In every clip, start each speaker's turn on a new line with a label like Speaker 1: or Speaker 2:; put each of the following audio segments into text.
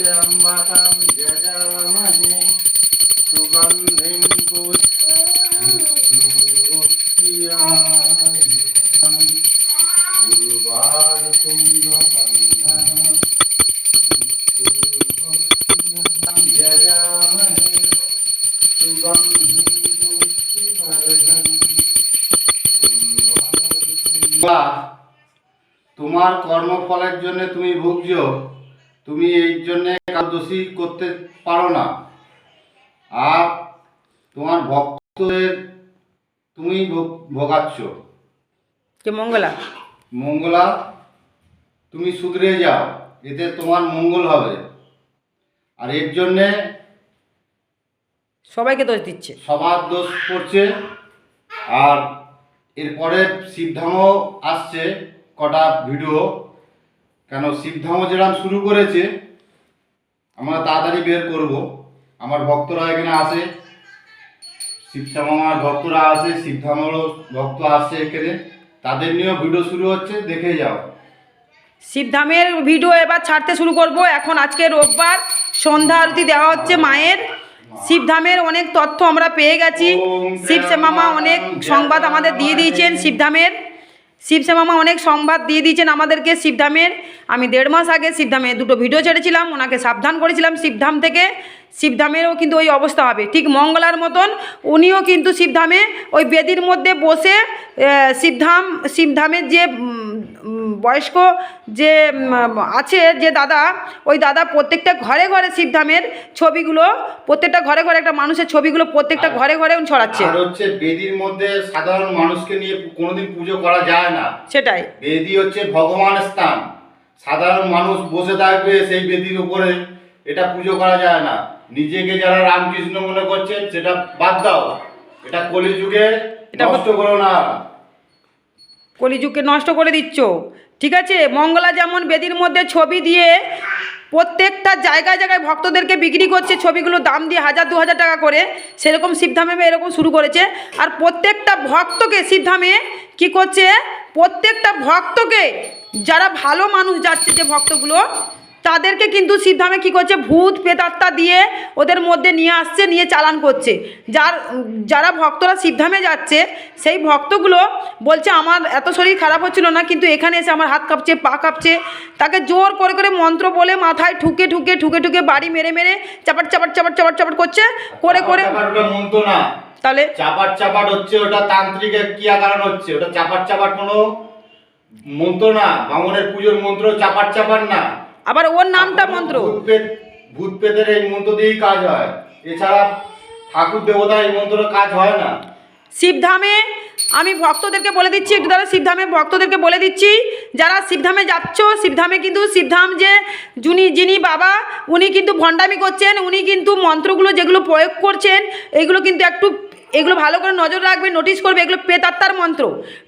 Speaker 1: त्र्यम्बकं यजामहे सुगन्धिं पुष्टियामि यजामहे सुगन्धिं पुष्टिवर्धनम् বা তোমার কর্মফলের জন্য তুমি ভুগছো তুমি এই জন্য দোষী করতে পারো না। আর তোমার ভক্তদের তুমি ভোগ- ভোগাচ্ছ।
Speaker 2: কে মঙ্গলা?
Speaker 1: মঙ্গলা তুমি শুধরে যাও এতে তোমার মঙ্গল হবে। আর এর জন্যে
Speaker 2: সবাইকে দোষ দিচ্ছে।
Speaker 1: সবার দোষ পড়ছে। আর এরপরে শিবধামও আসছে কটা ভিডিও। কেন শিবধামও যেরকম শুরু করেছে আমরা তাড়াতাড়ি বের করব। আমার ভক্তরা এখানে আসে শিবধাম আমার ভক্তরা আসে শিবধামেরও ভক্ত আসছে এখানে। তাদের নিয়েও ভিডিও শুরু হচ্ছে দেখে যাও।
Speaker 2: শিবধামের ভিডিও এবার ছাড়তে শুরু করব। এখন আজকে রোববার সন্ধ্যা আরতি দেওয়া হচ্ছে মায়ের। শিবধামের অনেক তথ্য আমরা পেয়ে গেছি। শিবসে মামা অনেক সংবাদ আমাদের দিয়ে দিয়েছেন শিবধামের শিবসে মামা অনেক সংবাদ দিয়ে দিয়েছেন আমাদেরকে শিবধামের আমি দেড় মাস আগে শিবধামে দুটো ভিডিও ছেড়েছিলাম, ওনাকে সাবধান করেছিলাম শিবধাম থেকে। শিবধামেরও কিন্তু ওই অবস্থা হবে। ঠিক মঙ্গলার মতন উনিও কিন্তু শিবধামে ওই বেদির মধ্যে বসে শিবধাম শিবধামের যে বয়স্ক যে আছে যে দাদা ওই দাদা প্রত্যেকটা ঘরে ঘরে শিবধামের ছবিগুলো প্রত্যেকটা ঘরে ঘরে একটা মানুষের ছবিগুলো প্রত্যেকটা ঘরে ঘরে ছড়াচ্ছে।
Speaker 1: হচ্ছে বেদির মধ্যে সাধারণ মানুষকে নিয়ে কোনোদিন পুজো করা যায় না।
Speaker 2: সেটাই।
Speaker 1: বেদি হচ্ছে ভগবান স্থান। সাধারণ মানুষ বসে থাকবে সেই বেদির উপরে এটা পুজো করা যায় না। নিজেকে যারা রামকৃষ্ণ মনে করছেন সেটা বাদ দাও। এটা কলিযুগে
Speaker 2: এটা
Speaker 1: নষ্ট করো না।
Speaker 2: কলিযুগকে নষ্ট করে দিচ্ছ। ঠিক আছে? মঙ্গলা যেমন বেদির মধ্যে ছবি দিয়ে প্রত্যেকটা জায়গায় জায়গায় ভক্তদেরকে বিক্রি করছে, ছবিগুলো দাম দিয়ে হাজার, দু হাজার টাকা করে, সেরকম শিবধামে এরকম শুরু করেছে। আর প্রত্যেকটা ভক্তকে শিবধামে কি করছে? প্রত্যেকটা ভক্তকে, যারা ভালো মানুষ যাচ্ছে যে ভক্তগুলো তাদেরকে কিন্তু শিবধামে কি করছে? ভূত পেতাত্তা দিয়ে ওদের মধ্যে নিয়ে আসছে নিয়ে চালান করছে। যার যারা ভক্তরা শিবধামে যাচ্ছে সেই ভক্তগুলো বলছে আমার এত শরীর খারাপ হচ্ছিল না কিন্তু এখানে এসে আমার হাত কাঁপছে পা কাঁপছে। তাকে জোর করে করে মন্ত্র বলে মাথায় ঠুকে ঠুকে ঠুকে ঠুকে বাড়ি মেরে মেরে চাপাট চাপাট চাপাট চাপাট চাপাট করছে করে করে তাহলে
Speaker 1: চাপাট চাপাট হচ্ছে ওটা তান্ত্রিক ক্রিয়া কারণ হচ্ছে? ওটা চাপাট চাপাট কোনো মন্ত্র না। বামনের পুজোর মন্ত্র চাপাট চাপাট না।
Speaker 2: আবার ওর নামটা মন্ত্র।
Speaker 1: ভূত পেত পেতের এই মন্ত্র দিয়েই কাজ হয়। এছাড়া ঠাকুর দেবতা এই মন্ত্র কাজ হয় না।
Speaker 2: শিবধামে আমি ভক্তদেরকে বলে দিচ্ছি একটু তারা শিবধামে ভক্তদেরকে বলে দিচ্ছি যারা শিবধামে যাচ্ছ শিবধামে কিন্তু শিবধাম যে যিনি যিনি বাবা উনি কিন্তু ভণ্ডামি করছেন উনি কিন্তু মন্ত্রগুলো যেগুলো প্রয়োগ করছেন এইগুলো কিন্তু একটু এগুলো ভালো করে নজর রাখবে নোটিশ করবে, এগুলো পেতাত্তার মন্ত্র।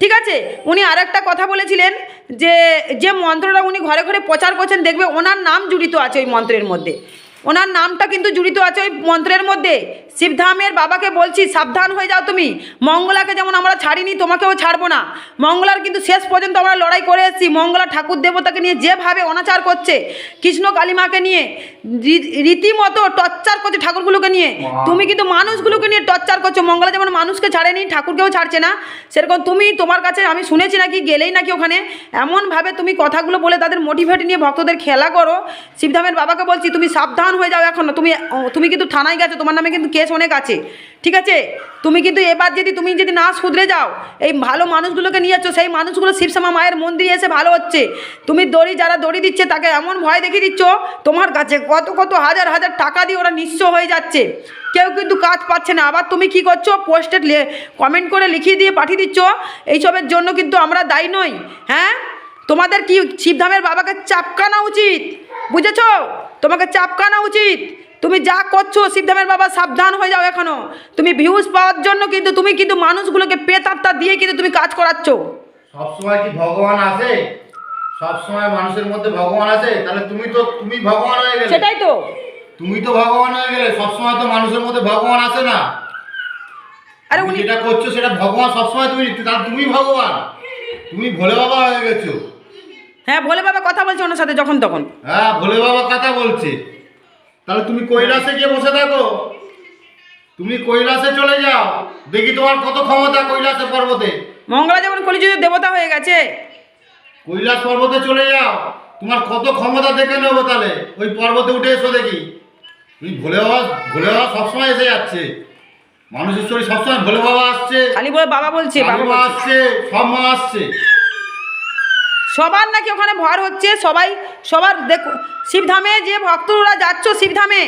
Speaker 2: ঠিক আছে? উনি আর একটা কথা বলেছিলেন যে যে মন্ত্রটা উনি ঘরে ঘরে প্রচার করছেন, দেখবে ওনার নাম জড়িত আছে ওই মন্ত্রের মধ্যে। ওনার নামটা কিন্তু জড়িত আছে ওই মন্ত্রের মধ্যে। শিবধামের বাবাকে বলছি সাবধান হয়ে যাও তুমি। মঙ্গলাকে যেমন আমরা ছাড়িনি তোমাকেও ছাড়বো না। মঙ্গলার কিন্তু শেষ পর্যন্ত আমরা লড়াই করে এসেছি। মঙ্গলা ঠাকুর দেবতাকে নিয়ে যেভাবে অনাচার করছে কৃষ্ণ কালিমাকে নিয়ে রীতিমতো টর্চার করছে ঠাকুরগুলোকে নিয়ে। তুমি কিন্তু মানুষগুলোকে নিয়ে টর্চার করছ। মঙ্গলা যেমন মানুষকে ছাড়েনি ঠাকুরকেও ছাড়ছে না। সেরকম তুমি তোমার কাছে আমি শুনেছি নাকি গেলেই নাকি ওখানে। এমনভাবে তুমি কথাগুলো বলে তাদের মোটিভেট নিয়ে ভক্তদের খেলা করো। শিবধামের বাবাকে বলছি তুমি সাবধান হয়ে যাও এখন তুমি তুমি কিন্তু থানায় গেছো, তোমার নামে কিন্তু কেস অনেক আছে, ঠিক আছে? তুমি কিন্তু এবার যদি, তুমি যদি না শুধরে যাও, এই ভালো মানুষগুলোকে নিয়ে যাচ্ছ, সেই মানুষগুলো শিবশ্যামা মায়ের মন্দিরে এসে ভালো হচ্ছে। তুমি দড়ি, যারা দড়ি দিচ্ছে, তাকে এমন ভয় দেখিয়ে দিচ্ছ, তোমার কাছে কত কত হাজার হাজার টাকা দিয়ে ওরা নিঃস্ব হয়ে যাচ্ছে। কেউ কিন্তু কাজ পাচ্ছে না। আবার তুমি কি করছ? পোস্টে কমেন্ট করে লিখিয়ে দিয়ে পাঠিয়ে দিচ্ছ। এইসবের জন্য কিন্তু আমরা দায়ী নই হ্যাঁ? তোমাদের কি শিবধামের বাবাকে চাপকানা উচিত? বুঝেছ? তোমাকে চাপকানা উচিত। তুমি যা করছ শিবধামের বাবা সাবধান হয়ে যাও এখনও। তুমি ভিউজ পাওয়ার জন্য কিন্তু তুমি কিন্তু মানুষগুলোকে পেতাত্তা দিয়ে কিন্তু তুমি কাজ করাচ্ছ।
Speaker 1: সবসময় কি ভগবান আসে সবসময় মানুষের মধ্যে ভগবান আছে? তাহলে তুমি তো তুমি ভগবান হয়ে গেলে।
Speaker 2: সেটাই তো।
Speaker 1: তুমি তো ভগবান হয়ে গেলে সবসময় তো মানুষের মধ্যে ভগবান আসে না?
Speaker 2: আরে উনি
Speaker 1: যেটা করছ সেটা ভগবান সবসময় তুমি তাহলে তুমি ভগবান। তুমি ভোলে বাবা হয়ে গেছো।
Speaker 2: হ্যাঁ ভোলে বাবা কথা বলছে ওনার সাথে যখন তখন।
Speaker 1: হ্যাঁ ভোলে বাবা কথা বলছে। তাহলে তুমি কৈলাসে গিয়ে বসে থাকো। তুমি কৈলাসে চলে যাও। দেখি তোমার কত ক্ষমতা কৈলাসে পর্বতে।
Speaker 2: মঙ্গলা যেমন কলিযুগের দেবতা হয়ে গেছে।
Speaker 1: কৈলাস পর্বতে চলে যাও। তোমার কত ক্ষমতা দেখে নেব তাহলে? ওই পর্বতে উঠে এসো দেখি। তুমি ভোলে বাবা ভোলে বাবা সবসময় এসে যাচ্ছে। মানুষের শরীর সবসময় ভোলে বাবা আসছে।
Speaker 2: খালি বলে বাবা বলছে বাবা
Speaker 1: আসছে সব মা আসছে।
Speaker 2: সবার নাকি ওখানে ভর হচ্ছে, সবাই, সবার দেখো, শিবধামে যে ভক্তরা যাচ্ছ শিবধামে,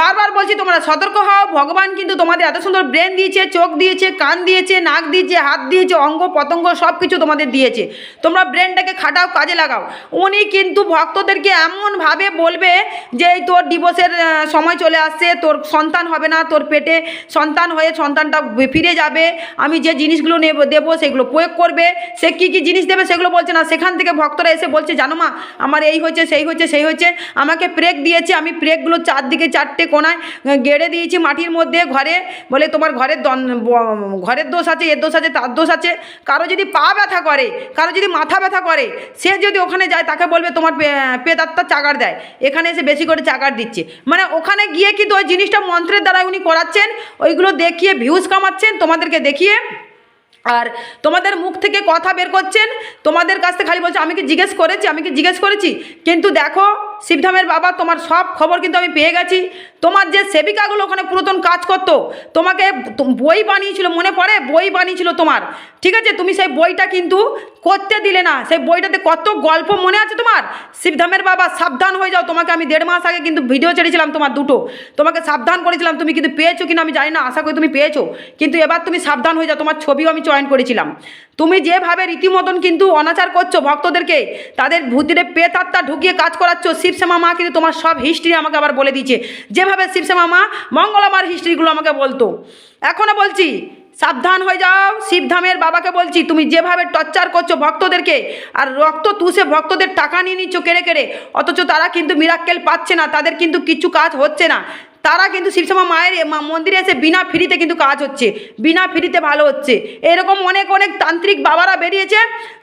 Speaker 2: বারবার বলছি তোমরা সতর্ক হও, ভগবান কিন্তু তোমাদের এত সুন্দর ব্রেন দিয়েছে, চোখ দিয়েছে, কান দিয়েছে, নাক দিয়েছে, হাত দিয়েছে, অঙ্গ, পতঙ্গ সব কিছু তোমাদের দিয়েছে। তোমরা ব্রেনটাকে খাটাও, কাজে লাগাও। উনি কিন্তু ভক্তদেরকে এমনভাবে বলবে যে তোর ডিভোর্সের সময় চলে আসছে, তোর সন্তান হবে না, তোর পেটে সন্তান হয়ে সন্তানটা ফিরে যাবে, আমি যে জিনিসগুলো নেব, দেবো, সেগুলো প্রয়োগ করবে, সে কী কী জিনিস দেবে সেগুলো বলছে না, সেখান থেকে ভক্তরা এসে বলছে, জানো মা, আমার এই হচ্ছে, সেই হচ্ছে সেই হচ্ছে। আমাকে প্রেক দিয়েছে, আমি প্রেকগুলো চারদিকে চারটে কোনায় গেড়ে দিয়েছি মাটির মধ্যে, ঘরে। বলে, তোমার ঘরের ঘরের দোষ আছে, এর দোষ আছে, তার দোষ আছে। কারও যদি পা ব্যথা করে, কারও যদি মাথা ব্যথা করে, সে যদি ওখানে যায়, তাকে বলবে, তোমার পে- পেতাত্তা চাগার দেয়। এখানে এসে বেশি করে চাগার দিচ্ছে। মানে ওখানে গিয়ে কিন্তু ওই জিনিসটা মন্ত্রের দ্বারা উনি করাচ্ছেন। ওইগুলো দেখিয়ে ভিউজ কামাচ্ছেন। তোমাদেরকে দেখিয়ে আর তোমাদের মুখ থেকে কথা বের করছেন, তোমাদের কাছ থেকে খালি বলছে, আমি কি জিজ্ঞেস করেছি? আমি কি জিজ্ঞেস করেছি? কিন্তু দেখো শিবধামের বাবা, তোমার সব খবর কিন্তু আমি পেয়ে গেছি। তোমার যে সেবিকাগুলো ওখানে পুরাতন কাজ করতো, তোমাকে বই বানিয়েছিল, মনে পড়ে? বই বানিয়েছিল তোমার। ঠিক আছে? তুমি সেই বইটা কিন্তু করতে দিলে না। সেই বইটাতে কত গল্প মনে আছে তোমার? শিবধামের বাবা, সাবধান হয়ে যাও। তোমাকে আমি দেড় মাস আগে কিন্তু ভিডিও ছেড়েছিলাম তোমার দুটো। তোমাকে সাবধান করেছিলাম। তুমি কিন্তু পেয়েছ কিনা আমি জানি না। আশা করি তুমি পেয়েছ। কিন্তু এবার তুমি সাবধান হয়ে যাও। তোমার ছবিও আমি চয়ন করেছিলাম। তুমি যেভাবে রীতিমতন কিন্তু অনাচার করছ ভক্তদেরকে, তাদের ভূতিরে পেতাত্তা ঢুকিয়ে কাজ করাচ্ছ শিবশ্যামা মা কিন্তু তোমার সব হিস্ট্রি আমাকে আবার বলে দিয়েছে। যেভাবে শিবশ্যামা মা মঙ্গলামার হিস্ট্রিগুলো আমাকে বলতো। এখনও বলছি, সাবধান হয়ে যাও, শিবধামের বাবাকে বলছি, তুমি যেভাবে টর্চার করছ ভক্তদেরকে, আর রক্ত তুষে ভক্তদের টাকা নিয়ে নিচ্ছ কেড়ে কেড়ে, অথচ তারা কিন্তু মিরাক্কেল পাচ্ছে না, তাদের কিন্তু কিছু কাজ হচ্ছে না। তারা কিন্তু শিবশ্যামা মায়ের মন্দিরে এসে বিনা ফ্রিতে কিন্তু কাজ হচ্ছে, বিনা ফ্রিতে ভালো হচ্ছে। এরকম অনেক অনেক তান্ত্রিক বাবারা বেরিয়েছে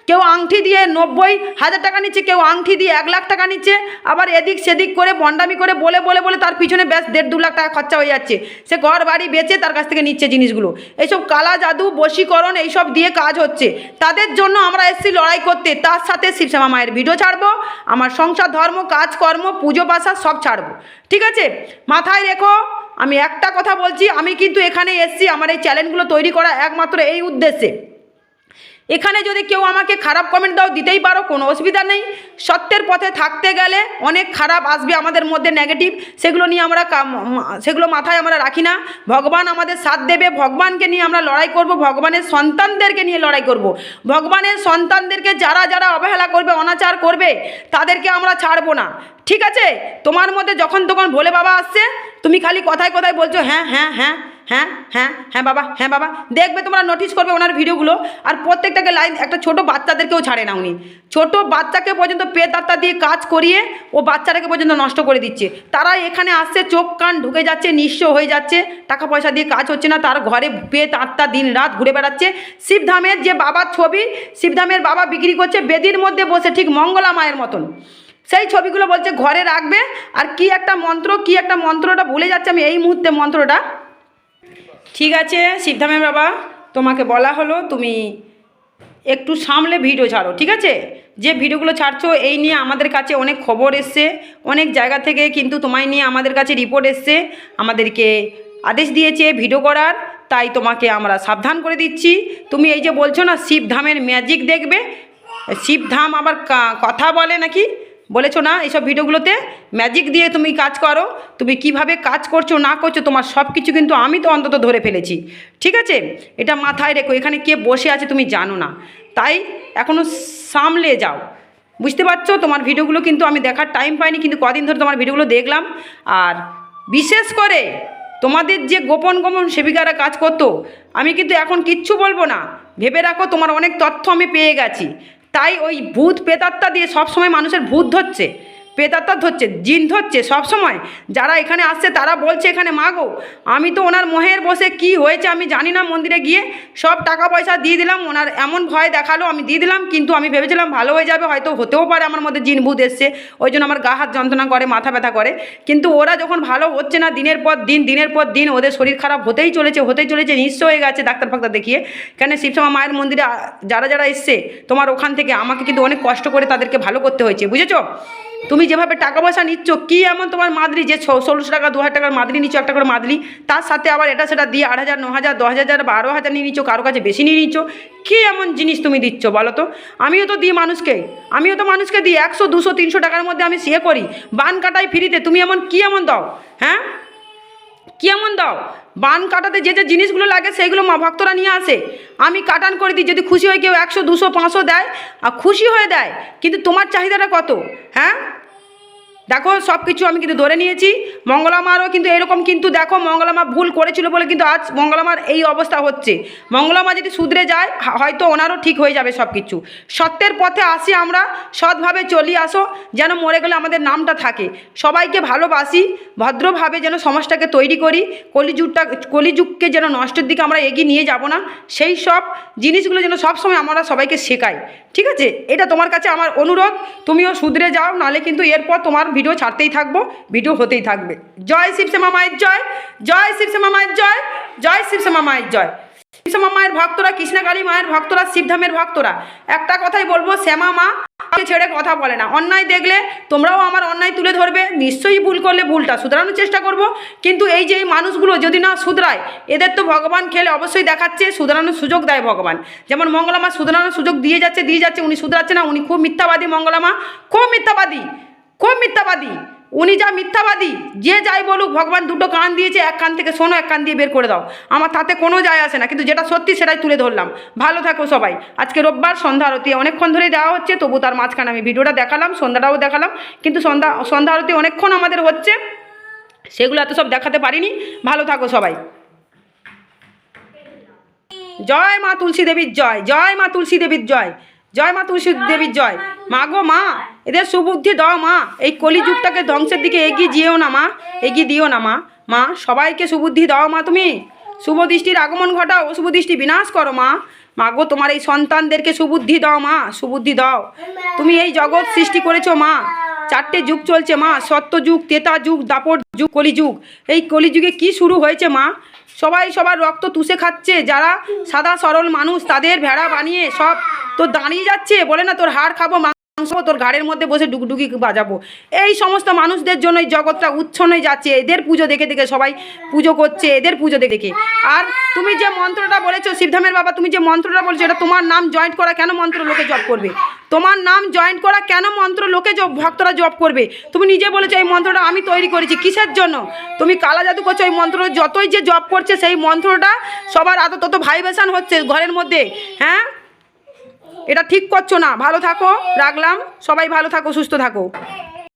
Speaker 2: কেউ আংটি দিয়ে নব্বই হাজার টাকা নিচ্ছে, কেউ আংটি দিয়ে এক লাখ টাকা নিচ্ছে, আবার এদিক সেদিক করে বন্ডামি করে বলে বলে বলে তার পিছনে ব্যাস দেড় দু লাখ টাকা খরচা হয়ে যাচ্ছে। সে ঘর বাড়ি বেচে তার কাছ থেকে নিচ্ছে জিনিসগুলো। এইসব কালা জাদু, বশীকরণ, এইসব দিয়ে কাজ হচ্ছে। তাদের জন্য আমরা এসেছি লড়াই করতে, তার সাথে শিবশ্যামা মায়ের ভিডিও ছাড়বো, আমার সংসার, ধর্ম, কাজকর্ম, পুজো, পাশা সব ছাড়বো। ঠিক আছে? মাথায় রেখো, আমি একটা কথা বলছি, আমি কিন্তু এখানে এসেছি, আমার এই চ্যানেলগুলো তৈরি করা একমাত্র এই উদ্দেশ্যে। এখানে যদি কেউ আমাকে খারাপ কমেন্ট দাও, দিতেই পারো, কোনো অসুবিধা নেই। সত্যের পথে থাকতে গেলে অনেক খারাপ আসবে আমাদের মধ্যে নেগেটিভ সেগুলো নিয়ে আমরা সেগুলো মাথায় আমরা রাখি না। ভগবান আমাদের সাথ দেবে। ভগবানকে নিয়ে আমরা লড়াই করব। ভগবানের সন্তানদেরকে নিয়ে লড়াই করব। ভগবানের সন্তানদেরকে যারা যারা অবহেলা করবে, অনাচার করবে, তাদেরকে আমরা ছাড়বো না। ঠিক আছে? তোমার মধ্যে যখন তখন ভোলে বাবা আসছে, তুমি খালি কথায় কথায় বলছো হ্যাঁ হ্যাঁ হ্যাঁ। হ্যাঁ হ্যাঁ হ্যাঁ বাবা হ্যাঁ বাবা। দেখবে তোমরা নোটিস করবে ওনার ভিডিওগুলো। আর প্রত্যেকটাকে লাইন একটা ছোট বাচ্চাদেরকেও ছাড়ে না উনি। ছোট বাচ্চাকে পর্যন্ত পেতাত্তা দিয়ে কাজ করিয়ে ও বাচ্চাটাকে পর্যন্ত নষ্ট করে দিচ্ছে। তারা এখানে আসছে, চোখ কান ঢুকে যাচ্ছে, নিঃস্ব হয়ে যাচ্ছে। টাকা পয়সা দিয়ে কাজ হচ্ছে না, তার ঘরে পেত আত্মা দিন রাত ঘুরে বেড়াচ্ছে। শিবধামের যে বাবার ছবি, শিবধামের বাবা বিক্রি করছে, বেদির মধ্যে বসে ঠিক মঙ্গলা মায়ের মতন। সেই ছবিগুলো বলছে, ঘরে রাখবে? আর কি একটা মন্ত্র, কি একটা মন্ত্রটা ভুলে যাচ্ছে আমি এই মুহূর্তে মন্ত্রটা। ঠিক আছে, সিদ্ধামের বাবা, তোমাকে বলা হলো, তুমি একটু সামলে ভিডিও ছাড়ো, ঠিক আছে? যে ভিডিওগুলো ছাড়ছো, এই নিয়ে আমাদের কাছে অনেক খবর এসছে, অনেক জায়গা থেকে কিন্তু তোমায় নিয়ে আমাদের কাছে রিপোর্ট এসছে, আমাদেরকে আদেশ দিয়েছে ভিডিও করার, তাই তোমাকে আমরা সাবধান করে দিচ্ছি। তুমি এই যে বলছো না, শিবধামের ম্যাজিক দেখবে, শিবধাম আবার কথা বলে নাকি? বলেছ না এইসব ভিডিওগুলোতে? ম্যাজিক দিয়ে তুমি কাজ করো, তুমি কীভাবে কাজ করছ, না করছ, তোমার সব কিছু কিন্তু আমি তো অন্তত ধরে ফেলেছি। ঠিক আছে? এটা মাথায় রেখো, এখানে কে বসে আছে তুমি জানো না। তাই এখনও সামলে যাও। বুঝতে পারছ? তোমার ভিডিওগুলো কিন্তু আমি দেখার টাইম পাইনি, কিন্তু কদিন ধরে তোমার ভিডিওগুলো দেখলাম। আর বিশেষ করে তোমাদের যে গোপন গোপন সেবিকারা কাজ করতো, আমি কিন্তু এখন কিচ্ছু বলব না। ভেবে রাখো, তোমার অনেক তথ্য আমি পেয়ে গেছি। তাই ওই ভূত পেতাত্তা দিয়ে সবসময় মানুষের ভূত ধরছে। পেতাত্তা ধরছে, জিন ধরছে সব সময় যারা এখানে আসছে তারা বলছে এখানে মাগো আমি তো ওনার মোহের বসে কি হয়েছে আমি জানি না মন্দিরে গিয়ে। সব টাকা পয়সা দিয়ে দিলাম, ওনার এমন ভয় দেখাল, আমি দিয়ে দিলাম, কিন্তু আমি ভেবেছিলাম ভালো হয়ে যাবে, হয়তো হতেও পারে আমার মধ্যে জিন ভূত এসছে। ওই জন্য আমার গা হাত যন্ত্রণা করে, মাথা ব্যথা করে। কিন্তু ওরা যখন ভালো হচ্ছে না দিনের পর দিন, দিনের পর দিন, ওদের শরীর খারাপ হতেই চলেছে হতেই চলেছে, নিঃস্ব হয়ে গেছে ডাক্তার ফাক্তার দেখিয়ে। কেন শিবসমা মায়ের মন্দিরে যারা যারা এসছে, তোমার ওখান থেকে আমাকে কিন্তু অনেক কষ্ট করে তাদেরকে ভালো করতে হয়েছে, বুঝেছ? তুমি যেভাবে টাকা পয়সা নিচ্ছ, কি এমন তোমার মাদলি যে ষোলোশো টাকা, দু হাজার টাকার মাদলি নিচ্ছ, একটা করে মাদলি তার সাথে আবার এটা সেটা দিয়ে আট হাজার, ন হাজার, দশ হাজার বারো হাজার নিয়ে নিচ্ছ, কারও কাছে বেশি নিয়ে নিচ্ছ, কি এমন জিনিস তুমি দিচ্ছ বলো তো? আমিও তো দিই মানুষকে, আমিও তো মানুষকে দিই, একশো, দুশো, তিনশো টাকার মধ্যে আমি সে করি, বান কাটাই ফ্রিতে তুমি এমন কি এমন দাও হ্যাঁ? কি এমন দাও? বান কাটাতে যে যে জিনিসগুলো লাগে সেইগুলো মা ভক্তরা নিয়ে আসে। আমি কাটান করে দিই, যদি খুশি হয় কেউ একশো, দুশো, পাঁচশো দেয় আর খুশি হয়ে দেয়, কিন্তু তোমার চাহিদাটা কত? হ্যাঁ? দেখো সব কিছু আমি কিন্তু ধরে নিয়েছি। মঙ্গলামারও কিন্তু এরকম কিন্তু দেখো মঙ্গলামা ভুল করেছিল বলে কিন্তু আজ মঙ্গলামার এই অবস্থা হচ্ছে। মঙ্গলামা যদি শুধরে যায় হয়তো ওনারও ঠিক হয়ে যাবে সব কিছু সত্যের পথে আসি আমরা, সৎভাবে চলি আসো, যেন মরে গেলে আমাদের নামটা থাকে। সবাইকে ভালোবাসি, ভদ্রভাবে যেন সমাজটাকে তৈরি করি, কলিযুগটা, কলিযুগকে যেন নষ্টের দিকে আমরা এগিয়ে নিয়ে যাব না। সেই সব জিনিসগুলো যেন সবসময় আমরা সবাইকে শেখাই। ঠিক আছে? এটা তোমার কাছে আমার অনুরোধ। তুমিও শুধরে যাও, নালে কিন্তু এরপর তোমার ভিডিও ছাড়তেই থাকব ভিডিও হতেই থাকবে। জয় শিবশ্যামা মায়ের জয় জয় শিবশ্যামা মায়ের জয় জয় শিবশ্যামা মায়ের জয়। শ্যামা মায়ের ভক্তরা কৃষ্ণকালী মায়ের ভক্তরা শিবধামের ভক্তরা, একটা কথাই বলব, শ্যামা মা ছেড়ে কথা বলে না। অন্যায় দেখলে তোমরাও আমার অন্যায় তুলে ধরবে, নিশ্চয়ই ভুল করলে ভুলটা, শুধরানোর চেষ্টা করব। কিন্তু এই যে এই মানুষগুলো যদি না শুধরায়, এদের তো ভগবান খেলে অবশ্যই দেখাচ্ছে, শুধরানোর সুযোগ দেয় ভগবান। যেমন মঙ্গলামা শুধরানোর সুযোগ দিয়ে যাচ্ছে দিয়ে যাচ্ছে, উনি শুধরাচ্ছে না, উনি খুব মিথ্যাবাদী মঙ্গলামা খুব মিথ্যাবাদী খুব মিথ্যাবাদী। উনি যা মিথ্যাবাদী, যে যাই বলুক, ভগবান দুটো কান দিয়েছে, এক কান থেকে শোনো, এক কান দিয়ে বের করে দাও। আমার তাতে কোনো যায় আসে না, কিন্তু যেটা সত্যি সেটাই তুলে ধরলাম। ভালো থাকো সবাই। আজকে রোববার, সন্ধ্যা আরতি, অনেকক্ষণ ধরেই দেওয়া হচ্ছে, তবু তার মাঝখানে আমি ভিডিওটা দেখালাম, সন্ধ্যাটাও দেখালাম, কিন্তু সন্ধ্যা সন্ধ্যা আরতি অনেকক্ষণ আমাদের হচ্ছে, সেগুলো এত সব দেখাতে পারিনি। ভালো থাকো সবাই। জয় মা তুলসী দেবীর জয় জয় মা তুলসী দেবীর জয়। জয় মা তুলসী দেবীর জয়। মা গো মা এদের সুবুদ্ধি দাও মা। এই কলিযুগটাকে ধ্বংসের দিকে এগিয়ে যেও না মা এগিয়ে দিও না মা। মা সবাইকে সুবুদ্ধি দাও মা তুমি। শুভ দৃষ্টির আগমন ঘটাও অশুভ দৃষ্টি বিনাশ করো মা। মা গো তোমার এই সন্তানদেরকে সুবুদ্ধি দাও মা সুবুদ্ধি দাও। তুমি এই জগৎ সৃষ্টি করেছ মা। চারটে যুগ চলছে মা সত্য যুগ তেতা যুগ দাপট যুগ কলিযুগ। এই কলিযুগে কি শুরু হয়েছে মা? সবাই সবার রক্ত তুষে খাচ্ছে, যারা সাদা সরল মানুষ, তাদের ভেড়া বানিয়ে সব তো দাঁড়িয়ে যাচ্ছে, বলে না তোর হাড় খাব, মাংস তোর ঘাড়ের মধ্যে বসে ডুগডুগি বাজাবো। এই সমস্ত মানুষদের জন্য এই জগৎটা উচ্ছনে যাচ্ছে, এদের পুজো দেখে দেখে সবাই পুজো করছে, এদের পুজো দেখে দেখে। আর তুমি যে মন্ত্রটা বলেছ, শিবধামের বাবা, তুমি যে মন্ত্রটা বলছো, এটা তোমার নাম জয়েন্ট করা কেন মন্ত্র লোকে জপ করবে? তোমার নাম জয়েন করা কেন মন্ত্র লোকে ভক্তরা জপ করবে? তুমি নিজে বলেছ এই মন্ত্রটা আমি তৈরি করেছি, কিসের জন্য? তুমি কালা জাদু করছ, এই মন্ত্র যতই যে জপ করছে সেই মন্ত্রটা সবার আদৌ তত ভাইব্রেশন হচ্ছে ঘরের মধ্যে হ্যাঁ? এটা ঠিক করছ না। ভালো থাকো, রাখলাম। সবাই ভালো থাকো, সুস্থ থাকো।